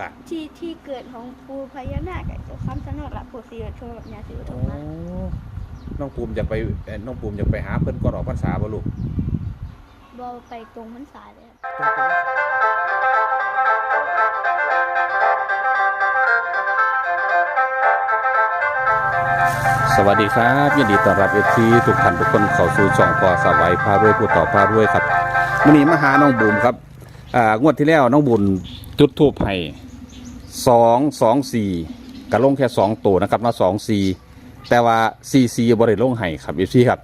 กะที่ที่เกิดของปูพญานาคกับตัวคำสนดละปูสีโทรแบบเนี้ยสีโทรมาน้องภูมิจะไปเอ่อน้องภูมิจะไปหาเพิ่นก่อนออกพรรษาบ่ลูก บอไปตรงพรรษาเลยครับสวัสดีครับยินดีต้อนรับเอฟซีทุกท่านทุกคนเข้าสู่ช่องพอสวัยพารวยผู้ต่อพารวยครับวันนี้มาหาน้องบุญครับอ่างวดที่แล้วน้องบุญจุดทูบให้ สองสองสี่กระลงแค่สองตัวนะครับมาสองสี่แต่ว่าซีซีบริลงให้ครับเอฟซีครับ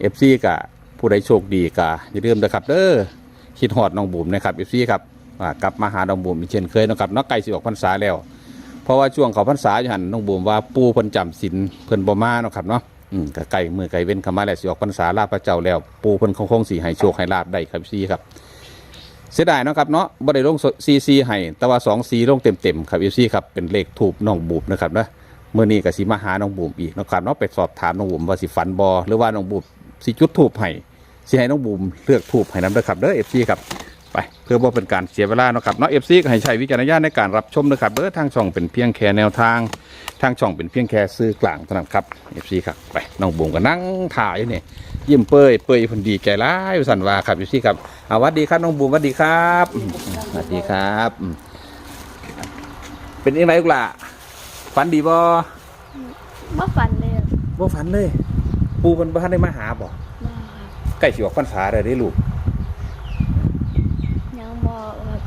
เอฟซีกับผู้ใดโชคดีกะอย่าลืมนะครับเด้อคิดฮอดน้องบุ๋มนะครับเอฟซีครับกลับมาหาน้องบุ๋มอีกเช่นเคยนะครับนักไก่สิออกพรรษาแล้ว เพราะว่าช่วงเขาพรรษาอยู่หันน้องบูมว่าปูเพิ่นจำศีลเพิ่นบ่มาเนาะครับเนาะอืมก็ไก่มือไก่เว้นขามาแล้วสิออกพรรษาลาพระเจ้าแล้ว ปูเพิ่นคงคงสิให้โชคให้ลาบได้ครับซีครับ เสียดายเนาะครับเนาะบ่ได้ลงซีซีให้แต่ว่า2ซีลงเต็มๆครับซีครับเป็นเลขถูกน้องบูมนะครับนะเมื้อนี้ก็สิมาหาน้องบูมอีกนะครับเนาะไปสอบถามน้องบูมว่าสิฝันบ่หรือว่าน้องบูมสิจุดถูกให้สิให้น้องบูมเลือกถูกให้นำเด้อครับเด้อ FC ครับไปเพื่อว่าเป็นการเสียเวลาเนาะครับเนาะเอฟซีให้ใช้วิจารณญาณในการรับชมนะครับเด้อทางช่องเป็นเพียงแค่แนวทาง ทางช่องเป็นเพียงแค่ซื้อกลางเท่านั้นครับเอฟซีครับไปน้องบุ๋มก็นั่งถ่ายอยู่นี่ยิ้มเปยเปยเพนดีแก่ร้ายสันวาครับเอฟซีครับ เอาหวัดดีครับน้องบุ๋มหวัดดีครับอืมสวัสดีครับอืมเป็นยังไงลูกล่ะฝันดีบ่บ่ฝันเลยครับบ่ฝันเลย ปูมันบ้านได้มาหาบ่บ่ครับใกล้สิออกพรรษาได้ได้ลูกยังบอแบบ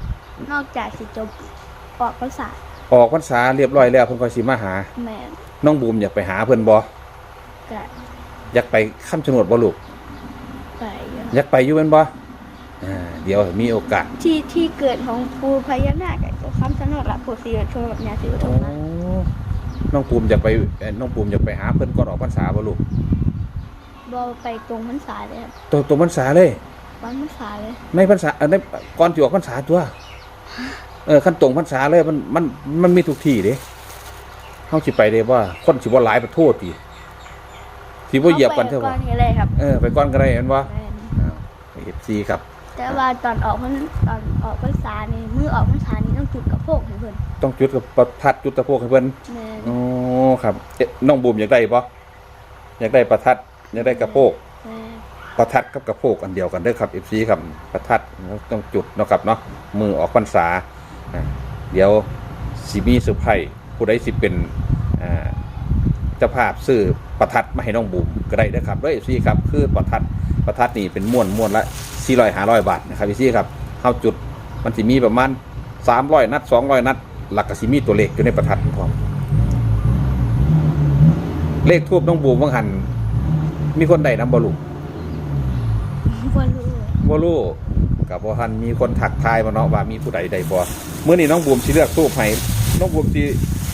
นอกจากสิจบออกภาษาออกพรรษาเรียบร้อยแล้วเพิ่นก็สิมาหาแมนน้องบูมอยากไปหาเพิ่นบ่กะอยากไปข้ามชนวดบ่ลูกไปอยู่อยากไปอยู่เป็นบ่ อ่าเดี๋ยวมีโอกาสที่ที่เกิดของปูพญานาคกับตัวคำสนดละปูสีโทรแบบเนี้ยสีโทรมาน้องภูมิอยากไปเอ่อน้องภูมิอยากไปหาเพิ่นก่อนออกพรรษาบ่ลูกบอไปตรงพรรษาเลยครับตัวตัวพรรษาเลย วันพรรษาเลย ในพรรษาเอ่อในก่อนสิออกพรรษาตัว เออขั้นตรงพรรษาเลยมันมันมันมีทุกที่เด้เฮาสิไปได้ว่าคนสิบ่หลายประโทษติสิบ่เหยียบกันเท่าก่อว่านนี้เลยครับเออไปก่อนก็ได้แม่นบ่ แม่นอ้าว FC ครับ แต่ว่าตอนออกพรรตอนออกพรรษานี่มือออกพรรษานี่ต้องจุดกระโพกให้เพิ่นต้องจุดกับประทัดจุดตะโพกให้เพิ่นแม่นอ๋อครับเอ๊ะน้องบูมอยากได้ปะอยากได้ประทัดอยากได้กระโปกแม่นประทัดกับกระโปกอันเดียวกันเด้อครับเอฟซีครับประทัดต้องจุดเนาะครับเนาะมือออกพรรษาอะเดี๋ยวสิมีเซอร์ไพรส์ผู้ใดสิเป็นอ่าเจ้าภาพซื้อประทัดมาให้น้องบูมก็ได้เด้อครับเด้อเอฟซีครับคือประทัดประทัดนี่เป็นม้วนม้วนละ 400 500บาทนะครับเอฟซีครับเฮาจุดมันสิมีประมาณ300นัด200นัด หลักก็สิมีตัวเลขอยู่ในประทัดพร้อมเลขทูบน้องบูมว่างหัน มีคนใดนำบอลูบ่รู้บอลูกับบ่หันมีคนถักทายมาเนาะว่ามีผู้ใดใดบ่เมื่อนี้น้องบูมสิเลือกทูบให้น้องบูมสิ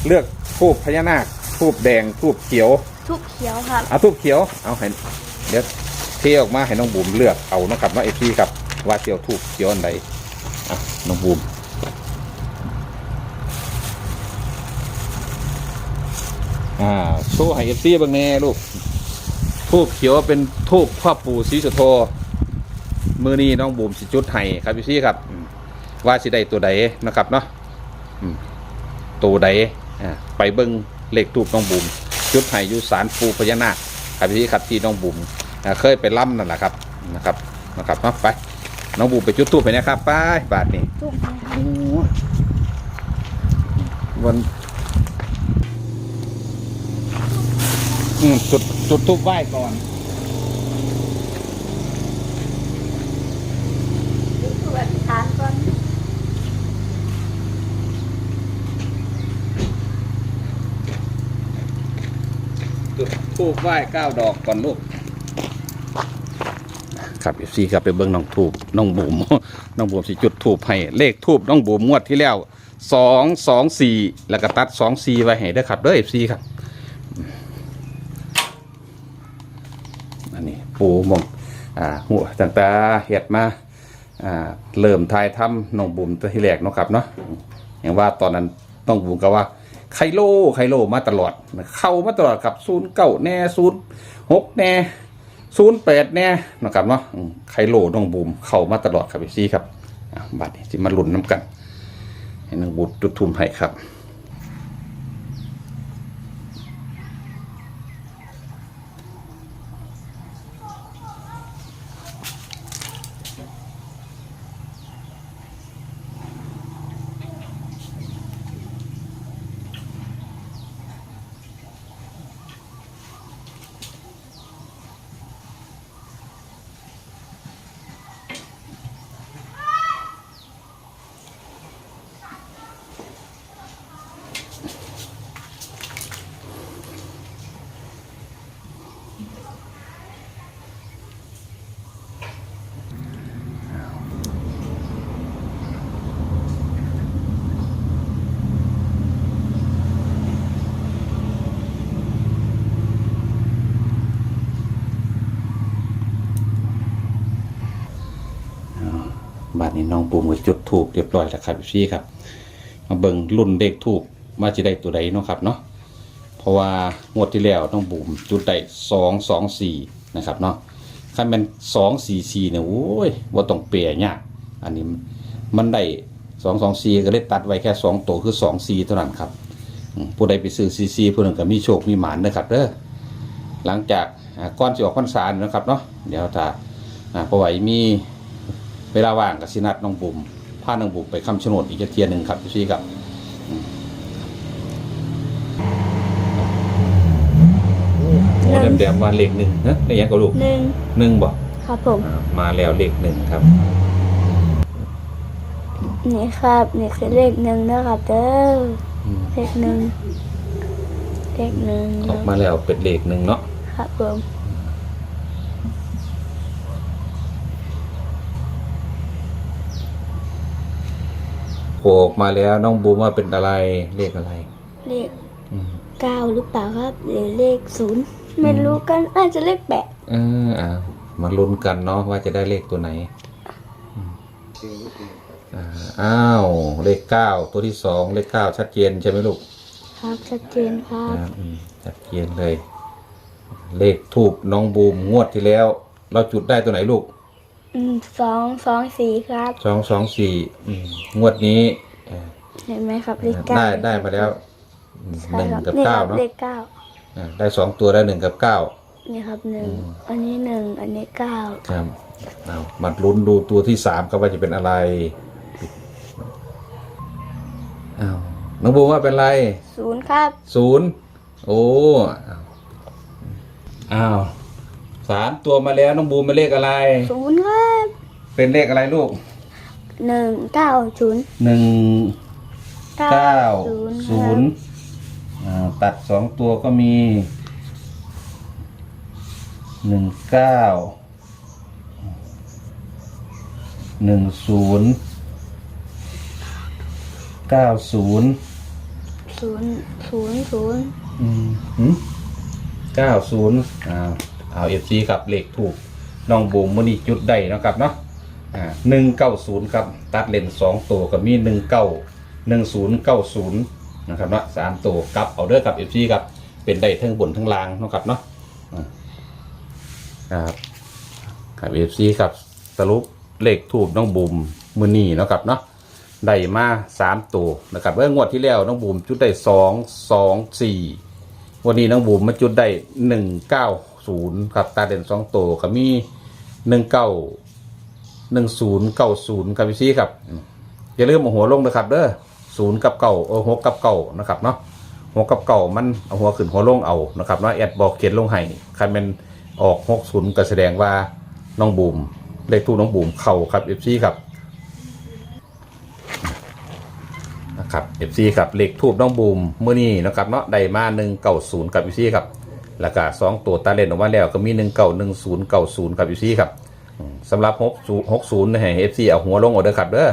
เลือกทูบพญานาคทูบแดงทูบเขียวทุกเขียวครับเอาทูบเขียวเอาให้เดี๋ยว เทออกมาให้น้องบูมเลือกเอานาะครับเนาะเอฟซีครับว่าเสียวทูบเขียวอันใดอะน้องบูมอ่าโชว์ให้เอฟซีบางแน่ลูกทูบเขียวเป็นทูบพ่อปู่ศรีสุโธมือนี้น้องบูมสิจุดให้ครับพี่ซี่ครับว่าสิได้ตัวใดนะครับเนาะตัวใดอ่าไปเบิ้งเลขทูบน้องบูมจุดให้อยู่ศาลปู่พญานาคครับพี่ซี่ครับที่น้องบูม เคยไปล่ำนั่นแหละครับนะครับนะครับเนาะไปน้องบูมไปจุดทูบไปนะครับไปบาทนี้ทุกนะครับวันอืมจุดจุดทูบไหว้ก่อนทุกอธิษฐานก่อนจุดทูบไหว้เก้าดอกก่อนลูก ครับเอฟซีครับไปเบิ้งน้องทูบน้องบุ๋มน้องบุ๋มสิจุดทูบให้เลขทูบน้องบุ๋มงวดที่แล้วสองสองสี่แล้วก็ตัดสองสี่ไว้ให้เด้ครับเด้อเอฟซีครับอันนี้ปูหมองอ่าหัวต่างตาเห็ดมาอ่าเริ่มทายทำน้องบุ๋มตัวที่แรกเนาะครับเนาะอย่างว่าตอนนั้นน้องบุ๋มก็ว่าไคโลไคโลมาตลอด เข้ามาตลอดครับศูนย์เก้าแน่ศูนย์หกแน่ ศูนย์แปดแน่นะครับเนาะไคโลน้องบูมเข้ามาตลอดครับพี่ซีครับบัตรที่มาหลุนน้ำกันให้น้องบุญจุดทุ่มให้ครับ นี้น้องปูมก็จุดถูกเรียบร้อยแล้วครับพี่ครับ มาเบิ่งรุ่นเด็กถูกมาจะได้ตัวใดเนาะครับเนาะเพราะว่างวดที่แล้วน้องบูมจุดได้สองสองสี่นะครับเนาะคันเป็นสองสี่สี่เนี่ยโอ้ยว่าต้องเปลี่ยยากอันนี้มันได้สองสองสี่ก็เลยตัดไว้แค่สองตัวคือสองสี่เท่านั้นครับผู้ใดไปซื้อซีซีผู้หนั้นก็มีโชคมีหมานนะครับเด้อหลังจากก้อนสิออกพรรษานี่นะครับเนาะเดี๋ยวถ้าอ่าพอไหวมี เวลาว่างกับสินัดน้องบุ๋มพาน้องบุ๋มไปคำชะโนดอีกเทียหนึ่งครับพี่ครับอืมโอ้แดมๆว่าเลขหนึ่งนะได้ยังกับลูกหนึ่งหนึ่งบอกครับผม มาแล้วเลขหนึ่งครับ นี่ครับ นี่คือเลขหนึ่งนะครับเด้ออืม เลขหนึ่งเลขหนึ่งออกมาแล้วเป็นเลขหนึ่งเนาะ ครับผม ผล่ออกมาแล้วน้องบุ๋มว่าเป็นอะไรเลขอะไร เลขอืมเก้าหรือเปล่าครับหรือเลขศูนย์ไม่รู้กันอาจจะเลขแปดเอออ่ามาลุ้นกันเนาะว่าจะได้เลขตัวไหนอืมอ่าอ้าว เลขเก้าตัวที่สองเลขเก้าชัดเจนใช่ไหมลูก ครับชัดเจนครับนะครับอืมชัดเจนเลย เลขทูบน้องบูมงวดที่แล้ว เราจุดได้ตัวไหนลูก อืมสองสองสี่ครับ สองสองสี่อืมงวดนี้เอ่อเห็นไหมครับเลขเก้าได้ได้มาแล้วอืมใช่หนึ่งครับกับนี่คเก้ารับเนาะเลขเก้าอ่าได้สองตัวได้หนึ่งกับเก้า นี่ครับหนึ่งอืมอันนี้หนึ่งอันนี้เก้าครับเอามาลุ้นดูตัวที่สามครับว่าจะเป็นอะไรอ้าวน้องบูมว่าเป็นอะไรศูนย์ครับศูนย์โอ้อ้าวอ้าว สามตัวมาแล้วน้องบูมเป็นเลขอะไร ศูนย์ครับเป็นเลขอะไรลูกหนึ่งเก้าศูนย์หนึ่งเก้าศูนย์ศูนย์อ่าตัดสองตัวก็มีหนึ่งเก้าหนึ่งศูนย์เก้าศูนย์ศูนย์ศูนย์ศูนย์เก้าศูนย์อ่า เอาเอฟซีครับเลขถูกน้องบูมมันนี่จุดได้นะครับเนาะหนึ่งเก้าศูนย์ครับตัดเลนสองตัวก็มีหนึ่งเก้าหนึ่งศูนย์เก้าศูนย์นะครับเนาะสามตัวกลับเอาเด้อครับเอฟซีครับเป็นได้ทั้งบนทั้งล่างนะครับเนาะครับครับเอฟซีครับสรุปเลขถูกน้องบูมมือนี่นะครับเนาะได้มาสามตัวนะครับเมื่องวดที่แล้วน้องบูมจุดได้สองสองสี่วันนี้น้องบุ๋มมาจุดได้หนึ่งเก้า ศูนย์ครับตาเด่นสองตัวก็มีหนึ่งเก้าหนึ่งศูนย์เก้าศูนย์ครับพี่ซีครับอย่าลืมเอาหัวลงนะครับเด้อศูนย์กับเก่าเออหกกับเก่านะครับเนาะหกกับเก่ามันเอาหัวขึ้นหัวลงเอานะครับเนาะแอดบอกเขียนลงให้ใครเป็นออกหกศูนย์ก็แสดงว่าน้องบุ๋มเลขทูน้องบุ๋มเข่าครับเอฟซีครับนะครับ FC ครับเลขทูบน้องบูมเมื่อนี้นะครับเนาะได้มา1 9 0กับ FC ครับ แล้วก็2ตัวตาเล่นออกมาแล้วก็มี1 9 1 0 9 0กับ FC ครับอืมสำหรับ6 60นะฮะ FC เอาหัวลงเอเด้อครับเด้อ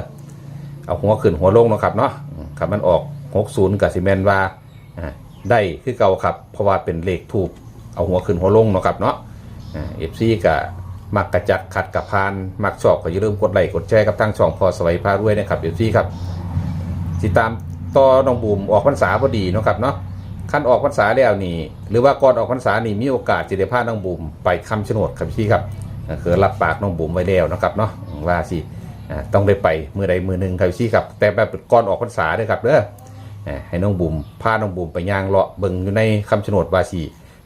เอาหัวขึ้นหัวลงนะครับเนาะครับมันออก60กับซีเมนว่าอ่าได้คือเก่าครับ เพราะว่าเป็นเลขทูบเอาหัวขึ้นหัวลงนะครับเนาะอ่า FC ก็มักกระจัดขัดกับพานมักชอบก็อย่าลืมกดไลค์กดแชร์กับทางช่องพอสวัยพาด้วยนะครับ FC ครับติดตามต่อน้องบูมออกพรรษาพอดีนะครับเนาะ ขั้นออกพรรษาแล้วนี่ หรือว่าก่อนออกพรรษานี่มีโอกาสจะได้พาน้องบูมไปคำชะโนดครับพี่ครับเคือรับปากน้องบูมไว้แล้วนะครับเนาะว่าสิต้องได้ไปมือใดมือหนึ่งครับซี่ครับ แต่แบบก่อนออกพรรษาด้อครับเด้ออให้น้องบุ๋มพาน้องบุ๋มไปย่างเลาะเบิ่งอยู่ในคำชะโนดวาสี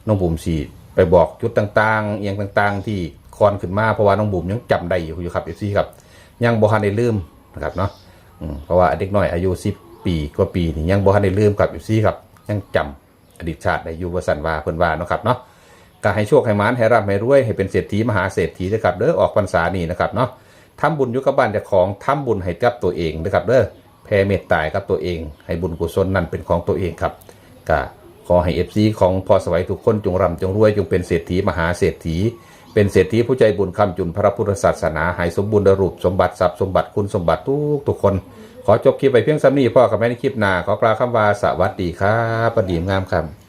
น้องบุ๋มสีไปบอกจุดต่างๆเอียงต่างๆ ที่คอนขึ้นมาเพราะว่าน้องบุ๋มยังจำได้อยู่อยู่ครับเอฟซีครับยังบ่ทันได้ลืมนะครับเนาะเพราะว่าเด็กน้อยอายุ10 ปีกว่าปีนี่ยังบ่ทันได้ลืมครับเอฟซีครับ ยังจำอดีตชาติได้อยู่ว่าสันว่าเพิ่นว่าเนาะครับเนาะก็ให้โชคให้มานให้ร่ำให้รวยให้เป็นเศรษฐีมหาเศรษฐีนะครับเด้อออกพรรษานี่นะครับเนาะทำบุญอยุกับบ้านเจ้าของทำบุญให้กับตัวเองนะครับเด้อแผ่เมตตากับตัวเอง ให้บุญกุศลนั้นเป็นของตัวเองครับก็ขอให้เอฟซีของพอสวัยทุกคนจงร่ำจงรวยจงเป็นเศรษฐีมหาเศรษฐี เป็นเศรษฐีผู้ใจบุญคำจุนพระพุทธศาสนาให้สมบูรณ์รูปสมบัติทรัพย์สมบัติคุณสมบัติทุกทุกคน ขอจบคลิปไปเพียงซ้ำนี้พ่อกับแม่ในคลิปหน้าขอกล่าวคำว่าสวัสดีครับประดีมงามคำ